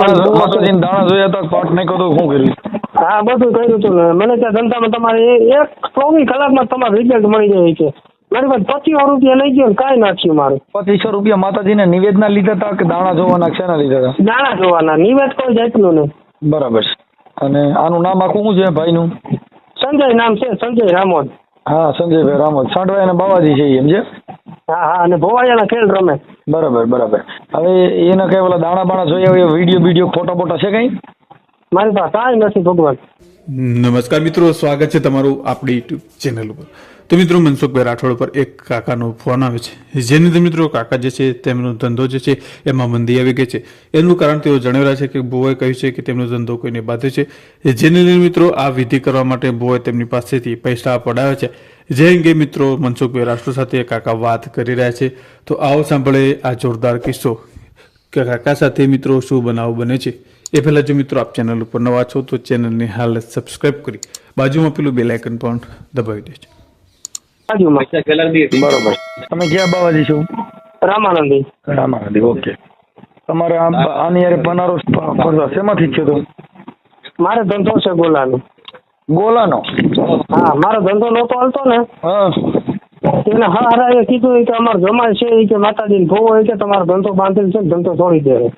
દાણા માતાજીને દાણા જોયા હતા પાટ નાખ્યો તો શું કર્યું? હા બધું કર્યું હતું મને ત્યાં ધંધામાં તમારે એક ચોવીસ કલાકમાં તમારે રિઝલ્ટ મળી જાય છે. મારી પાસે પચીસો રૂપિયા લઈ ગયો કઈ નાખ્યું મારું. પચીસો રૂપિયા માતાજીને નિવેદના લીધા હતા કે દાણા જોવાના છે ના લીધા હતા? દાણા જોવાના. નિવેદ કોઈ જાતનું નહીં. બરાબર. છે અને આનું નામ આખું શું છે ભાઈનું? સંજય નામ છે સંજય રામોદ હા સંજયભાઈ રામત સાંડવા અને બાવાજી છે એમ છે? હા હા અને ભોવાયાના ખેલ રમે. બરાબર બરાબર. હવે એને કઈ ઓલા દાણા બાણા જોયા હોય વીડિયો વીડિયો ફોટો ફોટો છે કઈ? મારી પાસે કાંઈ નથી ભગવાન. નમસ્કાર મિત્રો સ્વાગત છે તમારું આપણી યુટ્યુબ ચેનલ ઉપર. તો મિત્રો મનસુખભાઈ રાઠોડ પર એક કાકાનો ફોન આવે છે. જેની અંદર મિત્રો, કાકા જે છે, તેમનો ધંધો જે છે, એમાં મંદી આવી ગઈ છે. એનું કારણ તેઓ જણાવેલા છે કે બોએ કહ્યું છે કે તેમનો ધંધો કોઈને બાધ્યો છે. જેને લઈને મિત્રો, આ વિધિ કરવા માટે બોએ તેમની પાસેથી પૈસા પડાવ્યા છે. જે અંગે મિત્રો મનસુખભાઈ રાઠોડ સાથે કાકા વાત કરી રહ્યા છે. તો આવો સાંભળે આ જોરદાર કિસ્સો. કે કાકા સાથે મિત્રો, શું બનાવ બને છે? એ પહેલાં જો મિત્રો, આપ ચેનલ ઉપર નવા છો, તો ચેનલને હાલ સબસ્ક્રાઈબ કરી બાજુમાં પેલું બેલાઇકન પણ દબાવી દેજો. બાજુમાં. બરોબર. તમે ક્યાં બાવાજી છો? રામાનંદી. રામાનંદી ઓકે. તમારે આ આની યારે બનારસ ફરતા શેમાંથી થયો તો મારે ધંધો છે ગોલાનો. ગોલાનો? હા મારો ધંધો નહોતો હાલતો ને. હા. એને એ કીધું કે અમારો જમાય છે એ કે માતાજીને ભોવો હોય કે તમારો ધંધો બાંધેલ છે ને ધંધો છોડી દે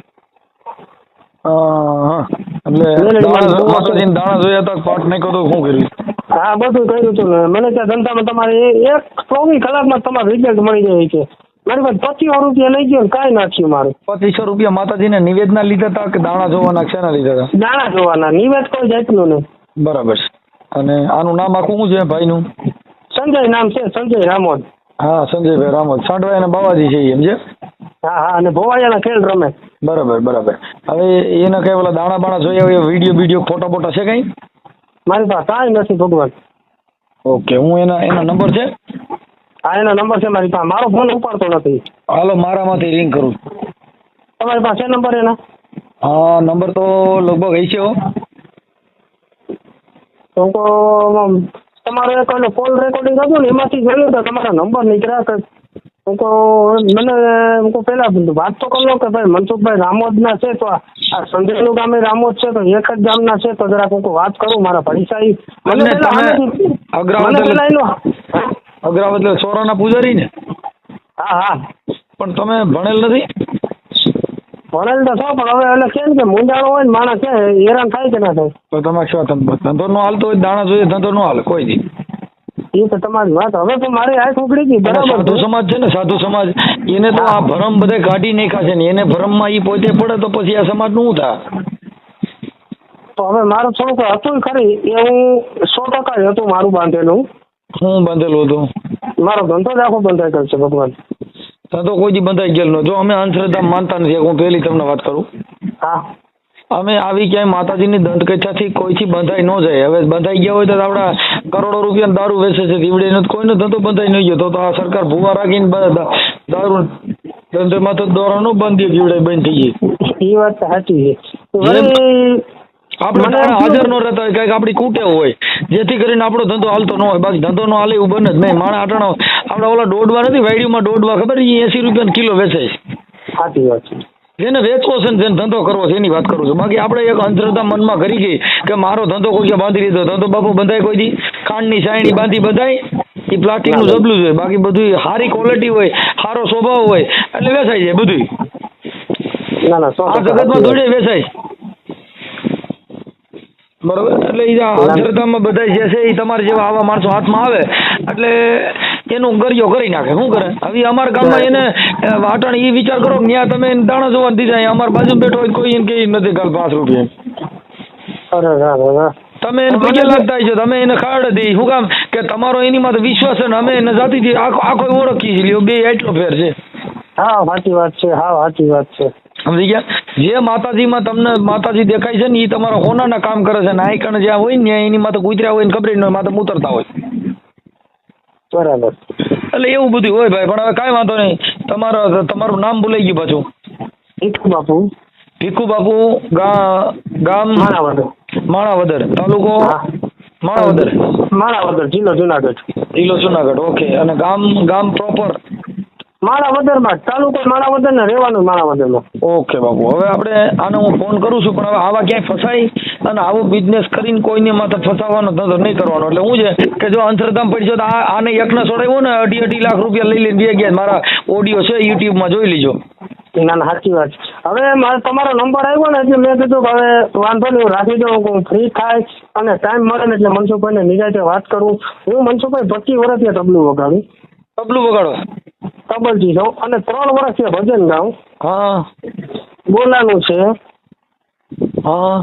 હા. એટલે દાણા જોયા હતા પાટ નહીં તો શું કર્યું? હા બધું કર્યું હતું ને. મને ત્યાં ધંધામાં તમારે એક ચોવીસ કલાકમાં તમારે રિઝલ્ટ મળી જાય છે. મારી પાસે પચીસો રૂપિયા લઈ ગયો કઈ નાખ્યું મારું. પચીસો રૂપિયા માતાજીને નિવેદના લીધા હતા કે દાણા જોવાના શેના લીધા હતા? દાણા જોવાના. નિવેદ કોઈ જાતનું નહીં. બરાબર છે. અને આનું નામ આખું શું છે ભાઈનું? સંજય નામ છે સંજય રામોદ. હા સંજયભાઈ રામોદ. સાંડવા અને બાવાજી છે એમ છે? હા હા અને ભોવાયાના ખેલ રમે. બરાબર બરાબર. હવે એને કઈ ઓલા દાણા બાણા જોયા હોય વીડિયો વીડિયો ફોટા ફોટા છે કઈ? મારી પાસે કાંઈ નથી ભગવાન. ઓકે હું એના એનો નંબર છે? હા એનો નંબર છે મારી પાસે. મારો ફોન ઉપાડતો નથી. હાલો મારામાંથી રિંગ કરું. તમારી પાસે નંબર એના? હા નંબર તો લગભગ હશે હો. તો તમારો એક કોલ રેકોર્ડિંગ હતું ને એમાંથી જોયું તો તમારા નંબર નીકળ્યા હું મને હું પેલા વાત તો કરો કે ભાઈ મનસુખભાઈ રામોદના છે તો આ સંજયનું ગામે રામોદ છે તો એક જ ગામના છે તો જરાક હું વાત કરું મારા ભરીસાઈ મને અગ્રાવત એટલે- સોરાના પૂજારી ને? હા હા. પણ તમે ભણેલ નથી? ભણેલ તો છો પણ હવે એટલે કેમ કે મૂંઝાણો હોય ને માણસ છે હેરાન થાય કે ના થાય? તો તમે શું ધંધો નો હાલતો હોય દાણા જોઈએ ધંધો નો હાલે કોઈ દી એ તો તમારી વાત. હવે તો મારી આંખ ઉઘડી ગઈ બરાબર સાધુ સમાજ છે ને સાધુ સમાજ એને તો આ ભરમ બધે કાઢી નાખ્યા છે ને એને ભરમમાં ઈ પોતે પડે તો પછી આ સમાજનું શું થાય? તો હવે મારું થોડુંક હતું ખરી એ હું સો ટકા જ હતું મારું બાંધેલું. હું બાંધેલું હતું? મારો ધંધો જ આખો બંધાઈ ગયો છે ભગવાન. ધંધો કોઈ દી બંધાઈ ગયેલો જો અમે અંધશ્રદ્ધા માનતા નથી હું પહેલી તમને વાત કરું. હા. અમે આવી ક્યાંય માતાજીની દંડકથાથી કોઈથી બંધાઈ ન જાય. હવે બંધાઈ ગયા હોય તો આપણા કરોડો રૂપિયા દારૂ વેચે છે. નો કોઈનો ધંધો બંધાઈ નહીં ગયો. તો આ સરકાર ભૂવા રાખીને દારૂ ધંધેમાં તો દોરા નો બંધ દીવડે બંધ થઈ ગઈ એ વાત સાચી છે. આપણે હાજર ન રહેતા હોય કંઈક આપણી કૂટે હોય. જેથી કરીને આપણો ધંધો હાલતો ન હોય. બાકી ધંધો નો હાલે એવું બને જ નહીં. માણા આટાણા આપણા ઓલા દોડવા નથી વાડીમાં દોડવા ખબર એસી રૂપિયા કિલો વેચે સાચી વાત છે. જેને વેચવો છે જેને ધંધો કરવો છે એની વાત કરું છું. બાકી આપણે એક અંધશ્રદ્ધા મનમાં કરી ગઈ કે મારો ધંધો કોઈ બાંધી લીધો ધંધો બાપુ બંધાય કોઈ દી? ખાંડની સાયણી બાંધી બંધાય? એ પ્લાસ્ટિકનું જબલું જ હોય બાકી બધું સારી ક્વોલિટી હોય સારો સ્વભાવ હોય એટલે વેચાઈ જાય બધું ના ના આ જગતમાં જોડે વેચાય. બરોબર? એટલે એ અંધશ્રદ્ધામાં બધા જે છે એ તમારે જેવા આવા માણસો હાથમાં આવે. એટલે એનું ગરિયો કરી નાખે. શું કરે? હવે અમારા ગામમાં એને વાટણ એ વિચાર કરો કે ત્યાં તમે દાણા જોવા દીધા અહીંયા. અમારા બાજુ બેઠો હોય કોઈ એને કે નથી ગાલ પાંચ રૂપિયા. તમે એને પગે લાગતા છો તમે એને ખાડ દઈ શું કામ? કે તમારો એની માં વિશ્વાસ છે ને અમે એને જાતિથી આખો આખો ઓળખી છે લ્યો, બે એટલો ફેર છે. હા સાચી વાત છે હા સાચી વાત છે. સમજી ગયા? જે માતાજીમાં તમને માતાજી દેખાય છે ને એ તમારા હોનાના કામ કરે છે. ને આઈકણ જ્યાં હોય ને એની માથે ગુજર્યા હોય ને ખબર ન હોય માથે ઉતરતા હોય. બરાબર. એટલે એવું બધું હોય ભાઈ પણ હવે કાંઈ વાંધો નહીં. તમારા તમારું નામ ભૂલાઈ ગયું પાછું. ભીખુ બાપુ. ભીખુ બાપુ ગામ માણાવદર. માણાવદર તાલુકો. માણાવદર. માણાવદર જિલ્લો જુનાગઢ. જિલ્લો જુનાગઢ ઓકે. અને ગામ ગામ પ્રોપર માણાવદરમાં. તાલુકો માણાવદર ને રહેવાનું માણાવદરમાં. ઓકે બાપુ હવે આપણે આને હું ફોન કરું છું પણ હવે આવા ક્યાંય ફસાઈ અને આવો બિઝનેસ કરીને કોઈને માથે ફસાવાનો ધંધો નહીં કરવાનો. એટલે હું છે કે જો અંતરધામ પડશે તો આ આને એકને છોડાવ્યો ને અઢી અઢી લાખ રૂપિયા લઈ લઈને બે ગયા. મારા ઓડિયો છે યુટ્યુબમાં જોઈ લીજો. ના ના સાચી વાત હવે મારે તમારો નંબર આવ્યો ને એટલે મેં કીધું હવે વાંધો નહીં હું રાખી દઉં હું ફ્રી થાય અને ટાઈમ મળે ને એટલે મનસુખભાઈને નિરાતે વાત કરું. હું મનસુખભાઈ પચીસ વર્ષથી તબલું વગાડું. તબલું વગાડો. તબલજી છું અને ત્રણ વર્ષ છે ભજન ગાઉં હા. બોલાનું છે. હા.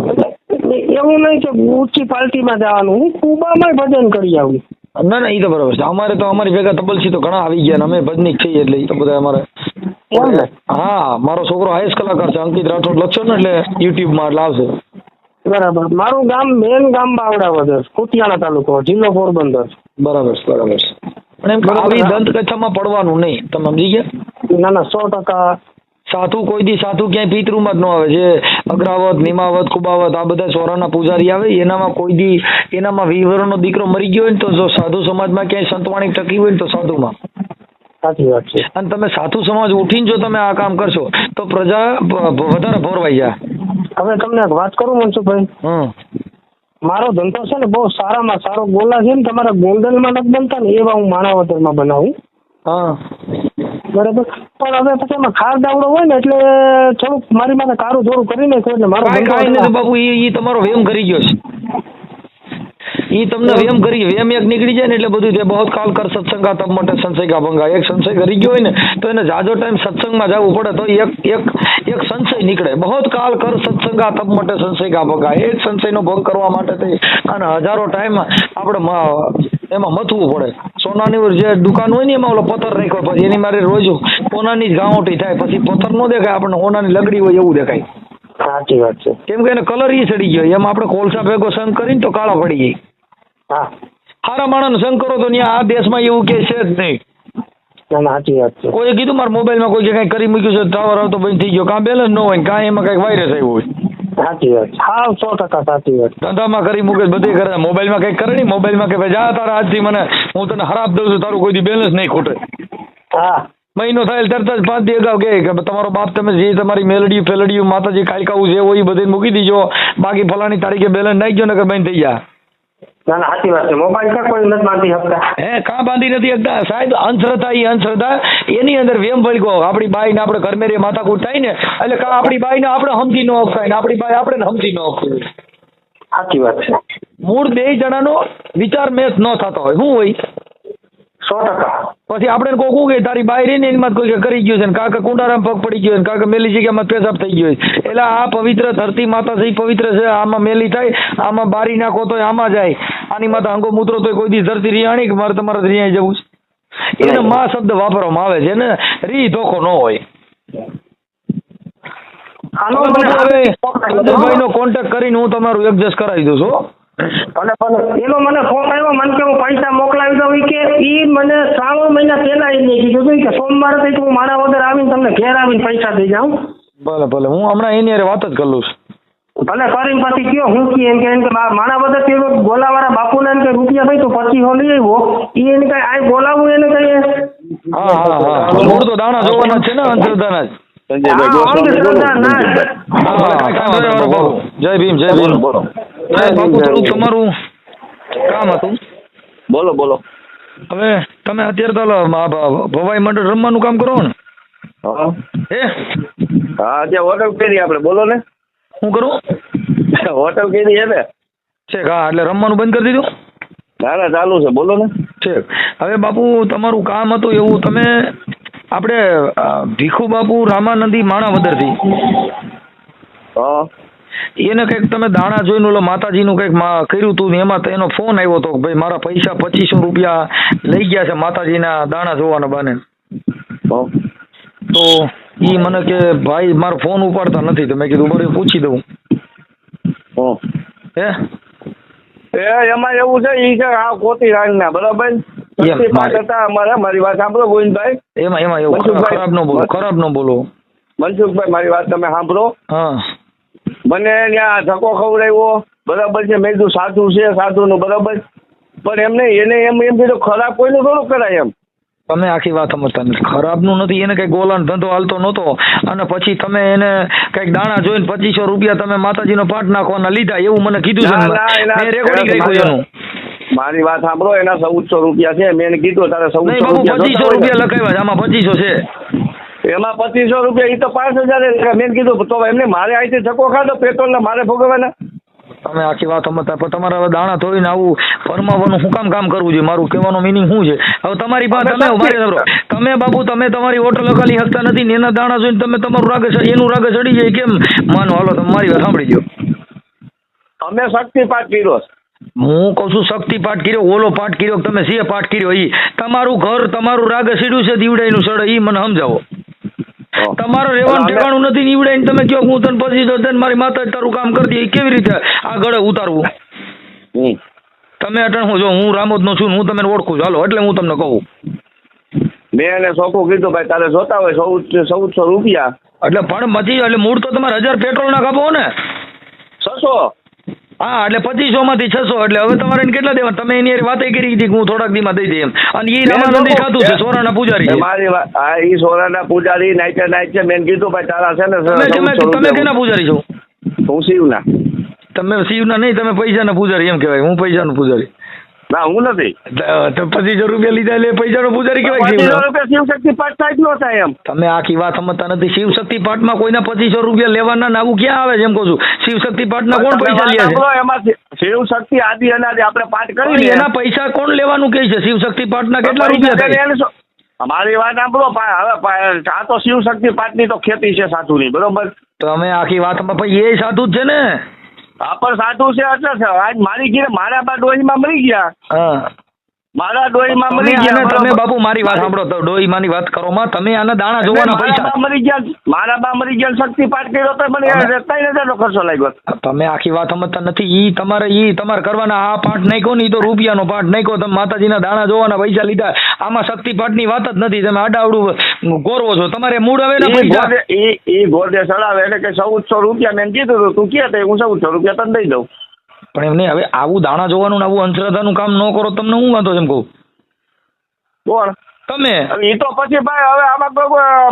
એવું નહીં કે ઊંચી પાર્ટીમાં જવાનું. હું કુબામાં ભજન કરી આવું. ના ના એ તો બરાબર છે. અમારે તો અમારી ભેગા તબલસી તો ઘણા આવી ગયા અમે ભજનીક છીએ એટલે એ તો બધા અમારે હા મારો છોકરો હાઈસ કલાકાર છે અંકિત રાઠોડ લખશો ને એટલે યુટ્યુબમાં એટલે આવશે. બરાબર. મારું ગામ મેન ગામ બાવડા વધર કુતિયાણા તાલુકો જિલ્લો પોરબંદર. બરાબર બરાબર પણ એમ. આવી દંતકથામાં પડવાનું નહીં. તમે સમજી ગયા? ના ના સો ટકા. સાધુ કોઈ દી સાધુ ક્યાંય પિતૃમાં જ ન આવે. જે અગ્રાવત નિમાવત કુબાવત આ બધા સોરાના પૂજારી આવે એનામાં કોઈ દી એનામાં વિવરણનો દીકરો મરી ગયો હોય ને તો જો સાધુ સમાજમાં ક્યાંય સંતવાણી ટકી હોય ને તો સાધુમાં. સાચી વાત છે. અને તમે સાધુ સમાજ ઉઠીને જો તમે આ કામ કરશો તો પ્રજા વધારે ભોરવાઈ જાય. હવે તમને વાત કરું મનસુખભાઈ. હમ. મારો ધંધો છે ને બહુ સારામાં સારો ગોલા છે ને તમારા ગોલ્ડનમાં નથી બનતા ને એવા હું માણાવદરમાં બનાવું. હા. બરાબર? પણ હવે પછી એમાં ખાર દાવડો હોય ને એટલે થોડુંક મારી માથે કારું થોડું કરી નાખ્યું એટલે મારો ઈ તમારો વેમ કરી ગયો છે. ઈ તમને વેમ કરી વેમ એક નીકળી જાય ને એટલે બધું જે બહુ કાલ કર સત્સંગા તબ માટે સંશય કા ભંગા. એક સંશય કરી ગયો હોય ને તો એને જાજો ટાઈમ સત્સંગમાં જવું પડે તો એક એક એક સંશય નીકળે. બહુ કાલ કર સત્સંગા તબ માટે સંશય કા ભંગા. જ સંશયનો ભંગ કરવા માટે થઈ અને હજારો ટાઈમ આપણે એમાં મથવું પડે. સોનાની જે દુકાન હોય ને એમાં ઓલો પથ્થર રાખ્યો પછી એની મારે રોજ સોનાની જ ગાંવટી થાય. પછી પથ્થર ન દેખાય આપણને સોનાની લગડી હોય એવું દેખાય. સાચી વાત છે. કેમ કે એને કલર ઈ ચડી ગયો. એમાં આપણે કોલસા ભેગો સંગ કરીને તો કાળા પડી જાય. હા સારા માણસ સંગ કરો તો ત્યાં આ દેશમાં એવું કે છે જ નહીં. કોઈ ના સાચી વાત છે. કોઈએ કીધું મારા મોબાઈલમાં કોઈ કઈ કરી મૂક્યું છે ટાવર આવતો બંધ થઈ ગયો કાં બેલેન્સ ન હોય કાં એમાં કઈ વાયરસ આવ્યો હોય. સાચી વાત છે. હા સો ટકા સાચી વાત ધંધામાં કરી મૂકે બધે કરે મોબાઈલમાં કંઈક કરે નહીં મોબાઈલમાં કે ભાઈ જા તારા આજથી મને હું તને ખરાબ દઉં છું તારું કોઈ બેલેન્સ નહીં ખૂટે. હા. મહિનો થાય તરત જ પાંચ દિવસ અગાઉ કે તમારો બાપ તમે જે તમારી મેલડી ફેલડી માતાજી કાલકાવું જે હોય એ બધે મૂકી દીજો. બાકી ફલાણી તારીખે બેલેન્સ નાખી ગયો ને કે બંધ થઈ જાય ના ના સાચી વાત છે. મોબાઈલ ક્યાં કોઈ નથી બાંધી શકતા. હે કાં બાંધી નથી શકતા? સાહેબ અંધશ્રદ્ધા એ અંધશ્રદ્ધા. એની અંદર વેમ ભળગો આપણી આપણે ઘરમેરી માથાકૂટ થાય ને એટલે કા આપણી બાઈને આપણે સમજી ન અપાય ને આપણી બાઈ આપણે સમજી ન સાચી વાત છે. મૂળ બે જણાનો વિચાર મેચ ન થતો હોય. શું હોય? સો ટકા. પછી આપણે કોકું કે તારી બાઈ રહીને એની કોઈ કરી ગયું છે ને કાકા કુંડારામ પગ પડી ગયો ને કાકા મેલી જગ્યામાં પેશાબ થઈ ગયો છે. એટલે આ પવિત્ર ધરતી માતા છે પવિત્ર છે આમાં મેલી થાય આમાં બારી નાખો તો આમાં જાય. આની તો આંગો મૂત્રો તો કોઈ દી ધરતી રિયાણી કે મારે તમારે રિયાઈ જવું છે? એને માં શબ્દ વાપરવામાં આવે છે ને રી ધોખો ન હોય. કોન્ટેક્ટ કરીને હું તમારું એડજસ્ટ કરાવી દઉં છું એનો મને ફોન આવ્યો મને કે હું પૈસા મોકલાવી દઉં કે ઈ મને શ્રાવણ મહિના પહેલા મેં કીધું હતું કે સોમવારે થઈ હું મારા વગર આવીને તમને ઘેર આવીને પૈસા દઈ જાઉં. ભલે ભલે. હું હમણાં એની વાત જ કરું છું. કરીને પછી કયો હું કી એમ કે એમ કે વગર તે ગોલાવાળા બાપુને એમ કે રૂપિયા ભાઈ તો પચીસો લઈ આવ્યો. એ એને કઈ આ બોલાવું એને કઈ હા હા હા. મૂળ તો દાણા જોવાના છે ને અંતરદાના જ. હા. હા, હા. જય ભીમ જય ભીમ. બોલો બાપુ તમારું કામ હતું. બોલો બોલો. હવે તમે અત્યારે તો ભવાઈ મંડળ રમવાનું કામ કરો ને? હા. હે? હા ત્યાં ઓર્ડર કરી આપણે બોલો ને. શું કરું? હોટલ કરી ને. છે હા એટલે રમવાનું બંધ કરી દીધું? ના ના ચાલુ છે બોલો ને. છે હવે બાપુ તમારું કામ હતું એવું તમે આપણે ભીખુ બાપુ રામાનંદી માણાવદરથી. હા. એને કંઈક તમે દાણા જોઈને ઓલો માતાજીનું કંઈક કર્યું હતું ને એમાં એનો ફોન આવ્યો હતો ભાઈ મારા પૈસા પચીસો રૂપિયા લઈ ગયા છે માતાજીના દાણા જોવાના બને. તો ઈ મને કે ભાઈ મારો ફોન ઉપાડતા નથી. તો મેં કીધું બરાબર પૂછી દઉં. હા. એ એમાં એવું છે ઈ છે આ કોતી ના બરાબર? હતા અમારા મારી વાત સાંભળો ગોવિંદભાઈ. એમાં એમાં એવું ખરાબ મનસુખભાઈ. ન બોલો ખરાબ ન બોલો. મનસુખભાઈ મારી વાત તમે સાંભળો. હા. મને ત્યાં ધક્કો ખવડાવ્યો બરાબર છે મેં કીધું સાધુ છે સાધુ નું બરાબર. પણ એમને એને એમ એમ કીધું ખરાબ કોઈનું થોડું કરાય એમ. તમે આખી વાત સમજતા નથી. ખરાબનું નથી એને કઈ ગોલાનો ધંધો હાલતો નહોતો. અને પછી તમે એને કંઈક દાણા જોઈને પચીસો રૂપિયા તમે માતાજીનો પાઠ નાખવાના લીધા એવું મને કીધું છે રેકોર્ડિંગ રાખ્યું એનું મારી વાત સાંભળો એના ચૌદસો રૂપિયા છે મેં એને કીધું તારે ચૌદસો પચીસો રૂપિયા લખાવ્યા છે આમાં પચીસો છે. એમાં પચીસો રૂપિયા એ તો પાંચ હજાર મેં કીધું તો એમને મારે અહીંથી ધક્કો ખાધો પેટ્રોલ ને મારે ભોગવવાના. તમે આખી વાત સમજતા પણ તમારે હવે દાણા ધોઈને આવું ફરમાવાનું શું કામ કામ કરવું છે મારું કહેવાનો મિનિંગ શું છે? હવે તમારી પાસે તમે મારી. તમે બાપુ તમે તમારી હોટલ અકાલી હકતા નથી ને એના દાણા જોઈને તમે તમારું રાગ એનું રાગ ચડી જાય કેમ? માનો હાલો તમે મારી વાત સાંભળી દો અમે શક્તિપાત કર્યો હું કહું છું શક્તિ પાઠ કર્યો ઓલો પાઠ કર્યો તમે સિંહ પાઠ કર્યો એ તમારું ઘર તમારું રાગ સીડ્યું છે દીવડાઈનું સડે એ મને સમજાવો. તમારું રહેવાનું ઠેકાણું નથી નીવડે તમે કયો હું તને પછી જો તને મારી માતા તારું કામ કરતી એ કેવી રીતે આ ગળે ઉતારવું તમે અટણ હું જો હું રામોદનો છું ને હું તમને ઓળખું છું. હાલો એટલે હું તમને કહું. મેં એને ચોખ્ખું કીધું ભાઈ તારે જોતા હોય ચૌદ ચૌદસો રૂપિયા. એટલે પણ મચી એટલે મૂળ તો તમારે હજાર પેટ્રોલ ના કાપો ને. છસો. હા એટલે પચીસો માંથી છસો એટલે હવે તમારે એને કેટલા દેવા તમે એની વાત કરી હતી કે હું થોડાક દીમાં દઈ દઈ એમ. અને એ રામાનંદી ખાતું છે સોરાના પૂજારી. છે મારી વાત એ સોરાના પૂજારી નાઈટે નાઈટ છે મેં કીધું ભાઈ તારા છે ને તમે કેના પૂજારી છો? હું શિવના. તમે શિવના નહીં તમે પૈસાના પૂજારી એમ કહેવાય. હું પૈસાનો પૂજારી. ના હું નથી. તો- પચીસો રૂપિયા લીધા એટલે પૈસાનો પૂજારી કેવાય શિવનો? રૂપિયા પાઠ થાય નો થાય એમ. તમે આખી વાત સમજતા નથી. શિવશક્તિ પાઠમાં કોઈના પચીસો રૂપિયા લેવાના ને આવું ક્યાં આવે છે એમ કહું છું. શિવશક્તિ પાઠના કોણ પૈસા વાત લે છે? એમાં શિવ શિવશક્તિ આદિ અનાદિ આપણે પાઠ કરી એના પૈસા કોણ લેવાનું કહે છે? શિવશક્તિ પાઠના કેટલા રૂપિયા અમારી મારી વાત સાંભળો હવે આ તો શિવશક્તિ પાઠની તો ખેતી છે સાધુની બરોબર? તમે આખી વાતમાં ભાઈ એ સાધુ જ છે ને. આ પણ સાધુ છે એટલે છે. આજ મારી ઘીરે મારા બા ડોહીમાં મરી ગયા મારા ડોહીમાં મરી ગયા તમે બાબુ બાપુ મારી વાત સાંભળો તો ડોહીમાની વાત કરો માં. તમે આના દાણા જોવાના પૈસા. મરી ગયા મારા બા મરી ગયા શક્તિ પાઠ કર્યો તો મને ત્રણ હજારનો ખર્ચો લાગ્યો. તમે આખી વાત સમજતા નથી. ઈ તમારે ઈ તમારે કરવાના આ પાઠ નાખ્યો ને ઈ તો રૂપિયાનો પાઠ નાખ્યો. તમે માતાજીના દાણા જોવાના પૈસા લીધા. આમાં શક્તિ પાઠની વાત જ નથી. તમે આડાવડું ગોરવો છો. તમારે મૂળ આવે ને પૈસા. એ એ ગોળે ચડાવે એટલે કે ચૌદસો રૂપિયા મેં કીધું તું. કે હું ચૌદસો રૂપિયા તને દઈ દઉં. પણ એમ નહીં હવે આવું દાણા જોવાનું ને આવું અંધશ્રદ્ધાનું કામ ન કરો તમને હું વાંધો છે એમ કહું? બોલ. તમે? એ તો પછી ભાઈ હવે આમાં તો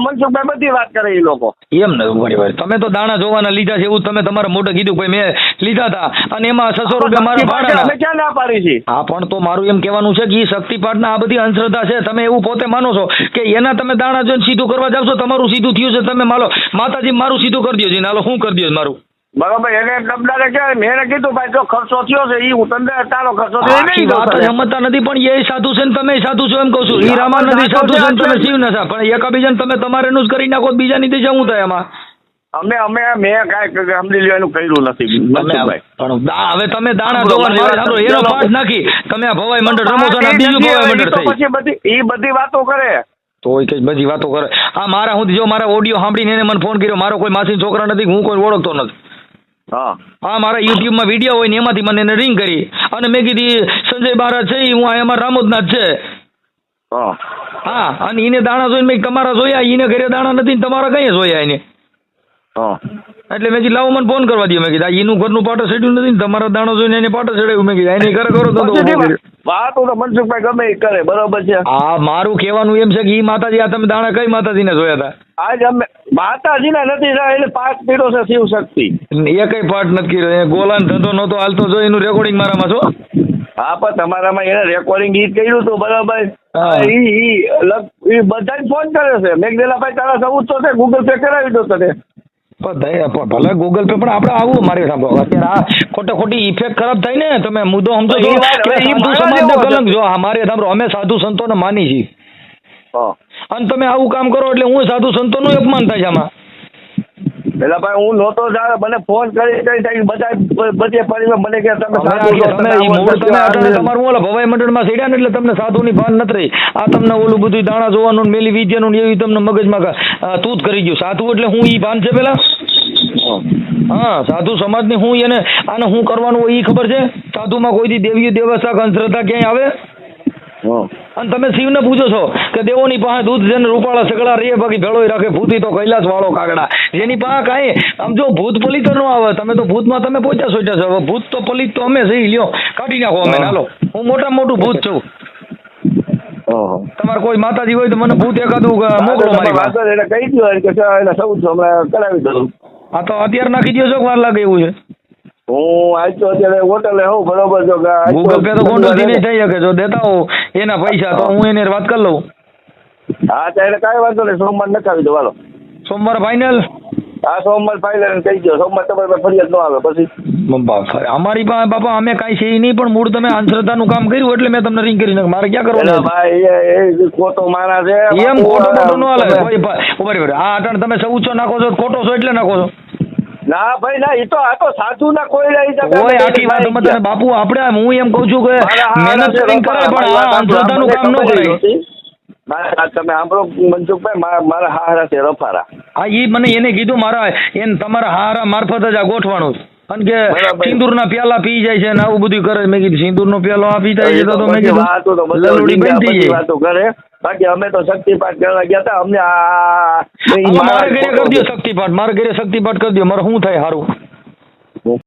મનસુખભાઈ બધી વાત કરે એ લોકો. એમ ને બરાબર. તમે તો દાણા જોવાના લીધા છે એવું તમે તમારા મોઢે કીધું ભાઈ મેં લીધા હતા. અને એમાં છસો રૂપિયા મારા શક્તિ અમે ક્યાં ના પાડી છે હા પણ તો મારું એમ કહેવાનું છે કે એ શક્તિપાઠના આ બધી અંધશ્રદ્ધા છે. તમે એવું પોતે માનો છો કે એના તમે દાણા જોઈને સીધું કરવા જાવ છો તમારું સીધું થયું છે. તમે માલો માતાજી મારું સીધું કરી દો હાલો શું કરી દો મારું. બરોબર એને કે મેં કીધું ભાઈ જો ખર્ચો થયો છે એ હું તને તારો ખર્ચો થયો એ નહીં વાત સમજતા નથી પણ એ સાધુ છે ને તમે સાધુ છો એમ કહું છું. ઈ રામાનંદી સાધુ છે તમે શિવ નશા પણ એકાબીજાને તમે તમારેનું જ કરી નાખો બીજાની દિશા શું થાય એમાં અમે અમે મેં કાંઈ સમજી લ્યો એનું કર્યું નથી. પણ હવે તમે દાણા એનો પાઠ નાખી. તમે આ ભવાઈ મંડળ રમો છો બીજું ભવાઈ મંડળ થઈ. પછી બધી ઈ બધી વાતો કરે. તો એ કઈ બધી વાતો કરે. આ મારા હું જો મારા ઓડિયો સાંભળીને એને મને ફોન કર્યો મારો કોઈ માસી છોકરા નથી હું કોઈ ઓળખતો નથી. હા. હા મારા યુટ્યુબમાં વીડિયો હોય ને એમાંથી મને એને રિંગ કરી. અને મેં કીધી સંજય બારા છે હું આ એમાં રામોદનાથ છે. હા. હા અને એને દાણા જોઈને મેં તમારા જોયા એને ઘરે દાણા નથી ને તમારા કઈ જોયા એને? હા. એટલે મેં કીધું લાવો મને ફોન કરવા દો મેં કીધું આ એનું ઘરનું પાટો સેડ્યું નથી ને તમારા દાણો જોઈને એને પાટો સેડાયું મેં કીધું એની ઘરે કરો તો કર્યો. વાતો તો મનસુખભાઈ ગમે એ કરે બરોબર છે. હા મારું કહેવાનું એમ છે કે એ માતાજી આ તમે દાણા કઈ માતાજીને જોયા હતા આજ અમે માતાજીને નથી એટલે પાઠ પીડો છે શિવ શક્તિ. એ કઈ પાઠ નથી કર્યો એ ગોલાન ધંધો નહોતો હાલતો જો એનું રેકોર્ડિંગ મારામાં છો? હા પણ તમારામાં એને રેકોર્ડિંગ ગીત કર્યું હતું બરાબર? હા. ઈ ઈ બધાને ફોન કરે છે. મેં કીધેલા ભાઈ તારા સૌ તો છે ગૂગલ પે કરાવી દો તને. પણ ભલે ગૂગલ પે પણ આપણે આવું મારે સાંભળો. અત્યારે આ ખોટે ખોટી ઇફેક્ટ ખરાબ થાય ને તમે મુદ્દો સમજો છો કે સમાજને જેવો કલંક જો અમારે મારે સાંભળો અમે સાધુ સંતોને માની છીએ. અને તમે આવું કામ કરો એટલે હું સાધુ સંતોનું અપમાન થાય છે આમાં. પેલા ભાઈ હું નહોતો જાણે મને ફોન કરી કરી બધા બધે પરિવાર મને કે તમે તમારું ઓલા ભવાઈ મંડળમાં સીડ્યા ને એટલે તમને સાધુની ભાન નથી રહી. આ તમને ઓલું બધું દાણા જોવાનું મેલી વિદ્યાનું ને એવી તમને મગજમાં તૂત કરી ગયું. સાધુ એટલે હું ઈ ભાન છે પેલા? હા સાધુ સમાજની હું એને આને હું કરવાનું હોય એ ખબર છે? સાધુમાં કોઈ દી દેવી દેવસ્થા અંધશ્રદ્ધા ક્યાંય આવે? અને તમે શિવને પૂછો છો કે દેવોની પાસે દૂધ જેને રૂપાળા સગડા રે બાકી ભેળો રાખે ભૂતી તો કૈલાસ વાળો કાગડા. જેની પાસે કાંઈ આમ જો ભૂત પલિત ન આવે તમે તો ભૂતમાં તમે પોચા સોચ્યા છો. હવે ભૂત તો પલિત તો અમે સહી લ્યો કાઢી નાખો અમે. હાલો. હું મોટા મોટું ભૂત છું. તમારે કોઈ માતાજી હોય તો મને ભૂત એકાદું મોકલો મારી પાસે. એટલે કહી દો એને કે સૌ હમણાં કરાવી દઉં. હા તો અત્યારે નાખી દો છો વાર લાગે એવું છે? હું આજ તો અત્યારે હોટલે હોઉં બરોબર જો ગૂગલ પે તો ગોંડલથી નહીં થઈ શકે જો દેતા હો એના પૈસા તો હું એને વાત કરી લઉં. હા ત્યારે કાંઈ વાંધો નહીં સોમવાર નખાવી દો હાલો. સોમવાર ફાઇનલ હા સોમવાર ફાઇનલ કહી દો સોમવાર તમારે ફરિયાદ ન આવે પછી. અમારી પાસે બાપા અમે કાંઈ છે નહીં પણ મૂળ તમે અંધશ્રદ્ધાનું કામ કર્યું એટલે મેં તમને રિંગ કરી નાખ મારે ક્યાં કરવાનું ભાઈ ખોટો છે. એમ ખોટો ખોટો ન હાલે. તમે- કોઈ ભા- ઊભા રહો, આ અટણ તમે સૌચો નાખો છો ખોટો છો એટલે નાખો છો. ના ભાઈ ના એ તો આ તો સાધુ ના કોઈ ઓય આખી વાત ભાઈ બાપુ આપણે હું એમ કહું છું કે મહેનત કરીને કરાય પણ. આ અંધશ્રદ્ધાનું કામ ન મને તમે સાંભળો મનસુખભાઈ મારા મારા હારા છે રફારા. હા ઈ મને એને કીધું મારા એને તમારા હારા મારફત જ આ ગોઠવાનું કારણ કે બરાબર. સિંદૂરના પ્યાલા પી જાય છે ને આવું બધું કરે મેં કીધું સિંદૂરનો પ્યાલો આ પી જાય છે તો મેં વાતો બધા જાય. કરે. બાકી અમે તો શક્તિપાઠ કરવા ગયા હતા. અમને આ મારે ઘરે કરી દો શક્તિપાઠ મારે ઘરે શક્તિપાઠ કરી દો મારે શું થાય સારું